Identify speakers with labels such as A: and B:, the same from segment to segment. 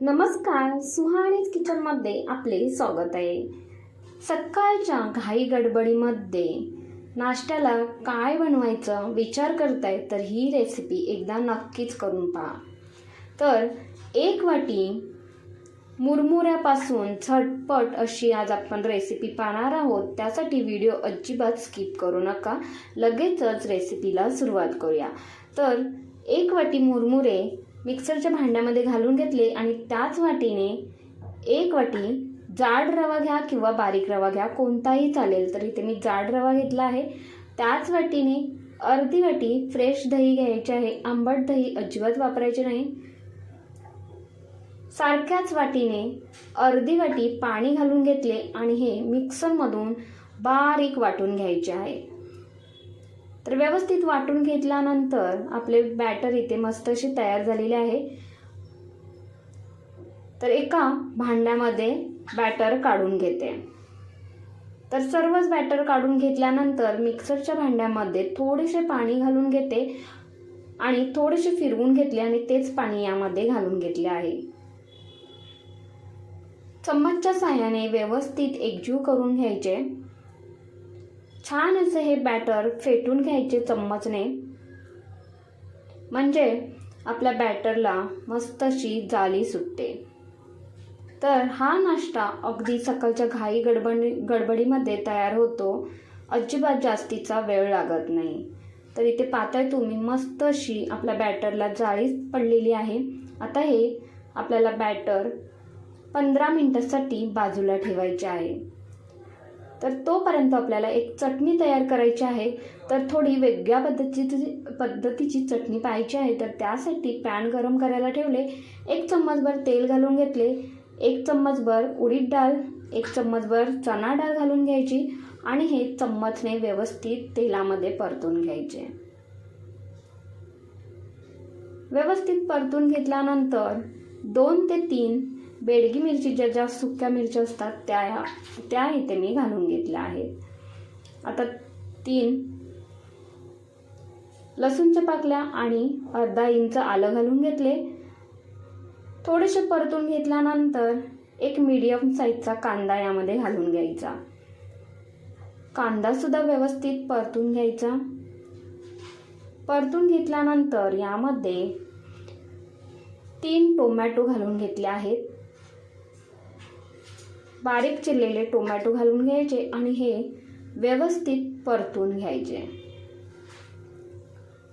A: नमस्कार सुहाणीच किचनमध्ये आपले स्वागत आहे. सकाळच्या घाई गडबडीमध्ये नाश्त्याला काय बनवायचं विचार करताय तर ही रेसिपी एकदा नक्कीच करून पहा. तर एक वाटी मुरमुऱ्यापासून झटपट अशी आज आपण रेसिपी पाहणार आहोत. त्यासाठी व्हिडिओ अजिबात स्किप करू नका. लगेचच रेसिपीला सुरुवात करूया. तर एक वाटी मुरमुरे मिक्सरच्या भांड्यामध्ये घालून घेतले आणि त्याच वाटीने एक वाटी जाड रवा घ्या किंवा बारीक रवा घ्या कोणताही चालेल तर इथे मी जाड रवा घेतला आहे. त्याच वाटीने अर्धी वाटी फ्रेश दही घ्यायची आहे. आंबट दही अजिबात वापरायचे नाही. सारख्याच वाटीने अर्धी वाटी पाणी घालून घेतले आणि हे मिक्सरमधून बारीक वाटून घ्यायचे आहे. तर व्यवस्थित वाटून घेतल्यानंतर आपले बॅटर इथे मस्त अशी तयार झालेले आहे. तर एका भांड्यामध्ये बॅटर काढून घेते. तर सर्वच बॅटर काढून घेतल्यानंतर मिक्सरच्या भांड्यामध्ये थोडेसे पाणी घालून घेते आणि थोडेसे फिरवून घेतले आणि तेच पाणी यामध्ये घालून घेतले आहे. चम्मचच्या साह्याने व्यवस्थित एकजीव करून घ्यायचे. छान असे हे बॅटर फेटून घ्यायचे चम्मचने. म्हणजे आपल्या बॅटरला मस्त अशी जाली सुटते. तर हा नाश्ता अगदी सकाळच्या घाई गडबडी गडबडीमध्ये तयार होतो. अजिबात जास्तीचा वेळ लागत नाही. तर इथे पाहताय तुम्ही मस्त अशी आपल्या बॅटरला जाळीच पडलेली आहे. आता हे आपल्याला बॅटर पंधरा मिनटासाठी बाजूला ठेवायचे आहे. तर तोपर्यंत आपल्याला एक चटणी तयार करायची आहे. तर थोडी वेगळ्या पद्धतीची पद्धतीची चटणी पाहायची आहे. तर त्यासाठी पॅन गरम करायला ठेवले. एक चम्मचभर तेल घालून घेतले. एक चम्मचभर उडीद डाळ एक चम्मचभर चणा डाळ घालून घ्यायची आणि हे चम्मचने व्यवस्थित तेलामध्ये परतून घ्यायचे. व्यवस्थित परतून घेतल्यानंतर दोन ते तीन बेडगी मिरची ज्या ज्या सुक्या मिरच्या असतात त्या त्या इथे मी घालून घेतल्या आहेत. आता तीन. लसूणच्या पाकल्या आणि अर्धा इंच आलं घालून घेतले. थोडेसे परतून घेतल्यानंतर एक मीडियम साईजचा कांदा यामध्ये घालून घ्यायचा. कांदासुद्धा व्यवस्थित परतून घ्यायचा. परतून घेतल्यानंतर यामध्ये तीन टोमॅटो घालून घेतले आहेत. बारीक चिरलेले टोमॅटो घालून घ्यायचे आणि हे व्यवस्थित परतून घ्यायचे.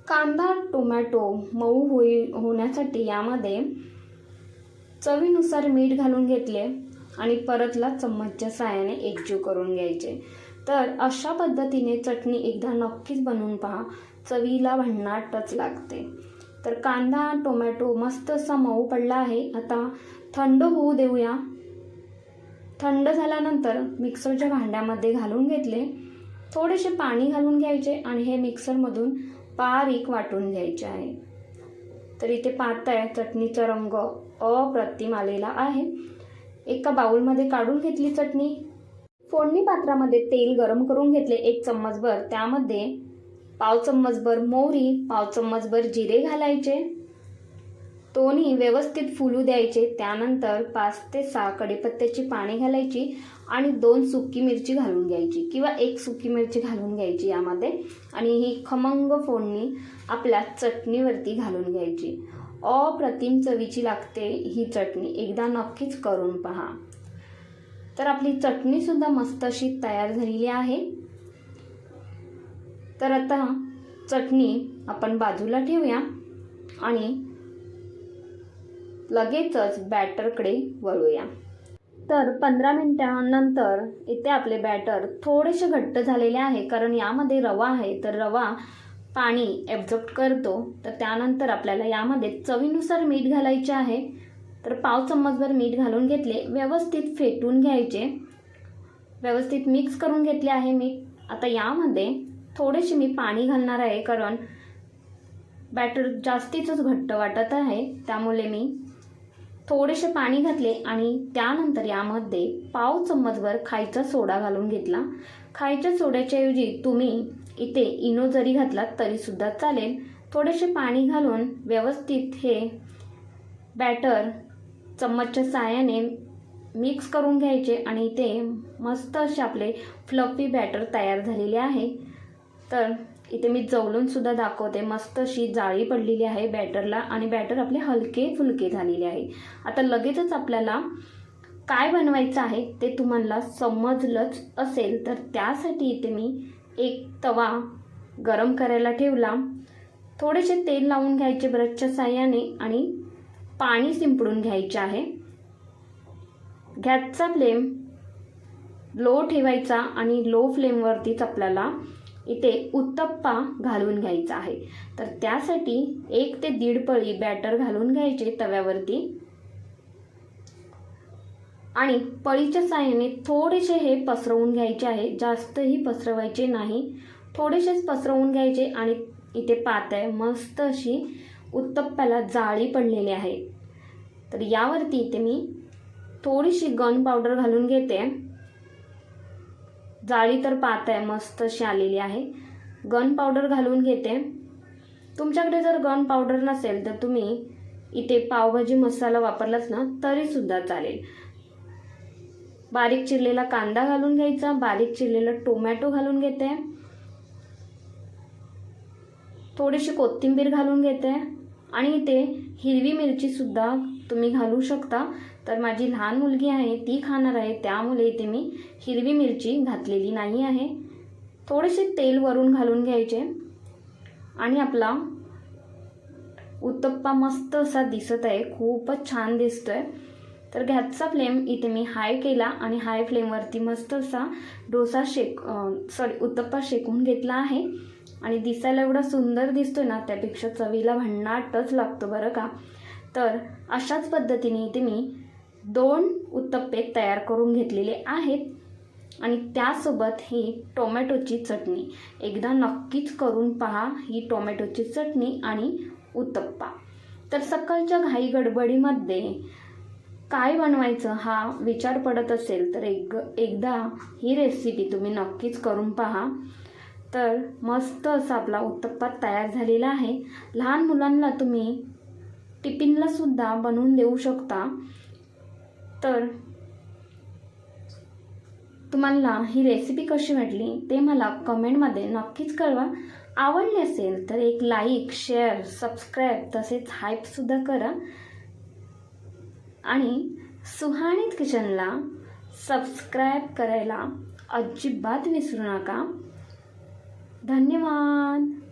A: कांदा टोमॅटो मऊ होई होण्यासाठी यामध्ये चवीनुसार मीठ घालून घेतले आणि परतला चम्मचच्या साहाय्याने एकजीव करून घ्यायचे. तर अशा पद्धतीने चटणी एकदा नक्कीच बनवून पहा. चवीला भन्नाटच लागते. तर कांदा टोमॅटो मस्त असा मऊ पडला आहे. आता थंड होऊ देऊया. थंड झाल्यानंतर मिक्सरच्या भांड्यामध्ये घालून घेतले. थोडेसे पाणी घालून घ्यायचे आणि हे मिक्सरमधून बारीक वाटून घ्यायचे आहे. तर इथे पाहताय चटणीचा रंग अप्रतिम आलेला आहे. एका बाउलमध्ये काढून घेतली चटणी. फोडणी पात्रामध्ये तेल गरम करून घेतले एक चम्मचभर. त्यामध्ये पाव चम्मचभर मोहरी पाव चम्मचभर जिरे घालायचे. दोन्ही व्यवस्थित फुलू द्यायचे. त्यानंतर पाच ते सहा कढीपत्त्याची पाने घालायची आणि दोन सुकी मिरची घालून घ्यायची किंवा एक सुकी मिरची घालून घ्यायची यामध्ये. आणि ही खमंग फोडणी आपल्या चटणीवरती घालून घ्यायची. अप्रतिम चवीची लागते ही चटणी. एकदा नक्कीच करून पहा. तर आपली चटणीसुद्धा मस्त अशी तयार झालेली आहे. तर आता चटणी आपण बाजूला ठेवूया आणि लगेचच बॅटरकडे वळूया. तर पंधरा मिनटानंतर इथे आपले बॅटर थोडेसे घट्ट झालेले आहे कारण यामध्ये रवा आहे. तर रवा पाणी ॲब्झॉर्ब करतो. तर त्यानंतर आपल्याला यामध्ये चवीनुसार मीठ घालायचे आहे. तर पाव चम्मचभर मीठ घालून घेतले. व्यवस्थित फेटून घ्यायचे. व्यवस्थित मिक्स करून घेतले आहे मीठ आता यामध्ये थोडेसे मी पाणी घालणार आहे कारण बॅटर जास्तीचंच घट्ट वाटत आहे. त्यामुळे मी थोडेसे पाणी घातले आणि त्यानंतर यामध्ये पाव चम्मचभर खायचा सोडा घालून घेतला. खायच्या सोड्याच्या ऐवजी तुम्ही इथे इनो जरी घातलात तरीसुद्धा चालेल. थोडेसे पाणी घालून व्यवस्थित हे बॅटर चम्मचच्या साहाय्याने मिक्स करून घ्यायचे आणि ते मस्त असे आपले फ्लफी बॅटर तयार झालेले आहे. तर इथे मी जवळून सुद्धा दाखवते. मस्त अशी जाळी पडलेली आहे बॅटरला आणि बॅटर आपले हलके फुलके झालेले आहे. आता लगेचच आपल्याला काय बनवायचं आहे ते तुम्हाला समजलंच असेल तर त्यासाठी इथे मी एक तवा गरम करायला ठेवला. थोडेसे तेल लावून घ्यायचे ब्रशच्या साह्याने आणि पाणी शिंपडून घ्यायचे आहे. गॅसचा फ्लेम लो ठेवायचा आणि लो फ्लेमवरतीच आपल्याला इथे उत्तप्पा घालून घ्यायचा आहे. तर त्यासाठी एक ते दीड पळी बॅटर घालून घ्यायचे तव्यावरती. आणि पळीच्या साह्याने थोडेसे हे पसरवून घ्यायचे आहे. जास्तही पसरवायचे नाही. थोडेसेच पसरवून घ्यायचे आणि इथे पातळ मस्त अशी उत्तप्प्याला जाळी पडलेली आहे. तर यावरती इथे मी थोडीशी गन पावडर घालून घेते. जाळी तर पातळ मस्त अशी आलेली आहे. गन पावडर घालून घेते. तुमच्याकडे जर गन पावडर नसेल तर तुम्ही इथे पावभाजी मसाला वापरलाच ना तरीसुद्धा चालेल. बारीक चिरलेला कांदा घालून घ्यायचा बारीक चिरलेला टोमॅटो घालून घेते. थोडीशी कोथिंबीर घालून घेते. आणि इथे हिरवी मिरचीसुद्धा तुम्ही घालू शकता. तर माझी लहान मुलगी आहे ती खाणार आहे. त्यामुळे इथे मी हिरवी मिरची घातलेली नाही आहे. थोडेसे तेल वरून घालून घ्यायचे. आणि आपला उत्तप्पा मस्त असा दिसत आहे. खूपच छान दिसतोय. तर गॅसचा फ्लेम इथे मी हाय केला आणि हाय फ्लेमवरती मस्त असा डोसा शेक सॉरी उत्तप्पा शेकून घेतला आहे. आणि दिसायला एवढा सुंदर दिसतोय ना त्यापेक्षा चवीला भन्नाटच लागतो बरं का. तर अशाच पद्धतीने इथे मी दोन उत्तप्पे तयार करून घेतलेले आहेत आणि त्यासोबत ही टोमॅटोची चटणी. एकदा नक्कीच करून पहा ही टोमॅटोची चटणी आणि उत्तप्पा. तर सकाळच्या घाई गडबडीमध्ये काय बनवायचं हा विचार पडत असेल तर एक एकदा ही रेसिपी तुम्ही नक्कीच करून पहा. तर मस्त असा आपला उत्तप्पा तयार झालेला आहे. लहान मुलांना तुम्ही टिफिनला सुद्धा बनवून देऊ शकता. तर तुम्हाला ही रेसिपी कशी वाटली ते मला कमेंटमध्ये नक्कीच कळवा. आवडली असेल तर एक लाईक शेअर सबस्क्राईब तसेच हाईपसुद्धा करा. आणि सुहाणीत किचनला सबस्क्राईब करायला अजिबात विसरू नका. धन्यवाद.